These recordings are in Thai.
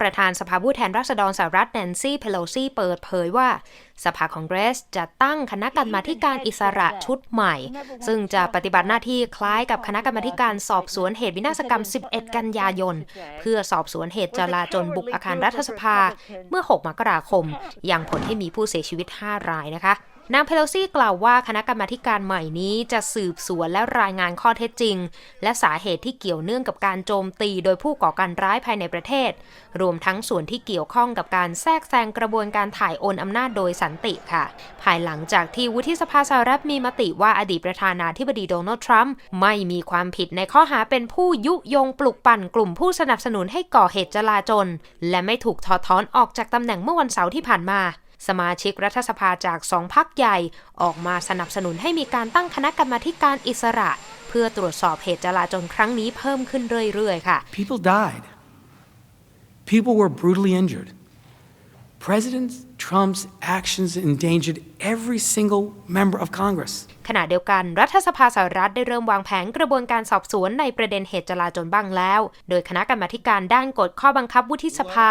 ประธานสภาผู้แทนราษฎรสหรัฐแนนซี่เพโลซีเปิดเผยว่า สภาคองเกรสจะตั้งคณะกรรมาการอิสระชุดใหม่ ซึ่งจะปฏิบัติหน้าที่คล้ายกับคณะกรรมาการสอบสวนเหตุวินาศกรรม 11 กันยายน เพื่อสอบสวนเหตุจลาจลบุกอาคารรัฐสภา เมื่อ 6 มกราคม ยังผลให้มีผู้เสียชีวิต 5 รายนะคะ นางเพโลซี่กล่าวว่าคณะกรรมาการใหม่นี้จะสืบสวนและรายงานข้อเท็จจริง และสาเหตุที่เกี่ยวเนื่องกับการโจมตีโดยผู้ก่อการร้ายภายในประเทศ รวมทั้งส่วนที่เกี่ยวข้องกับการแทรกแซงกระบวนการถ่ายโอนอำนาจโดยสันติค่ะ ภายหลังจากที่วุฒิสภาสหรัฐมีมติว่าอดีตประธานาธิบดีโดนัลด์ทรัมป์ไม่มีความผิดในข้อหาเป็นผู้ยุยงปลุกปั่นกลุ่มผู้สนับสนุนให้ก่อเหตุจลาจลและไม่ถูกถอดถอนออกจากตำแหน่งเมื่อวันเสาร์ที่ผ่านมา สมาชิกรัฐสภาจากสองพักใหญ่ ออกมาสนับสนุนให้มีการตั้งคณะกรรมาการอิสระ เพื่อตรวจสอบเหตุจลาจลครั้งนี้เพิ่มขึ้นเรื่อยๆค่ะ People died. People were brutally injured. President Trump's actions endangered every single member of Congress. ขณะเดียวกันรัฐสภาสหรัฐได้เริ่มวางแผนกระบวนการสอบสวนในประเด็นเหตุจลาจลบ้างแล้ว โดยคณะกรรมาธิการด้านกฎข้อบังคับวุฒิสภา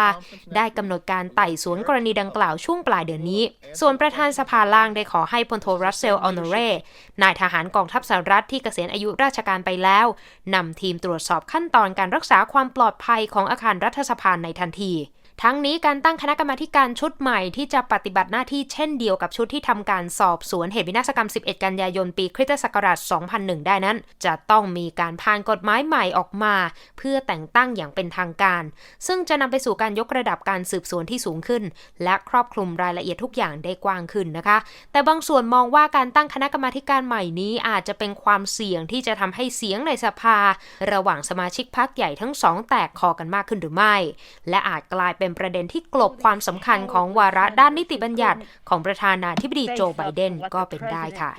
ได้กำหนดการไต่สวนกรณีดังกล่าวช่วงปลายเดือนนี้ ส่วนประธานสภาล่างได้ขอให้พลโทรัสเซลออนเรนายทหารกองทัพสหรัฐที่เกษียณอายุราชการไปแล้วนำทีมตรวจสอบขั้นตอนการรักษาความปลอดภัยของอาคารรัฐสภาในทันที ทั้งนี้การตั้งคณะกรรมาการชุดใหม่ที่จะปฏิบัติหน้าที่เช่นเดียวกับชุดที่ทำการสอบสวนเหตุวินาศกรรม 11 กันยายนปีคริสตศักราช 2001 ได้นั้น จะต้องมีการผ่านกฎหมายใหม่ออกมา เพื่อแต่งตั้งอย่างเป็นทางการ ซึ่งจะนำไปสู่การยกระดับการสืบสวนที่สูงขึ้น และครอบคลุมรายละเอียดทุกอย่างได้กว้างขึ้นนะคะ แต่บางส่วนมองว่าการตั้งคณะกรรมาการใหม่นี้อาจจะเป็นความเสี่ยงที่จะทำให้เสียงในสภา ระหว่างสมาชิกพรรคใหญ่ทั้งสองแตกคอกันมากขึ้นหรือไม่ และอาจกลายเป็นประเด็นที่กลบความสำคัญของวาระด้านนิติบัญญัติของประธานาธิบดีโจไบเดนก็เป็นได้ค่ะ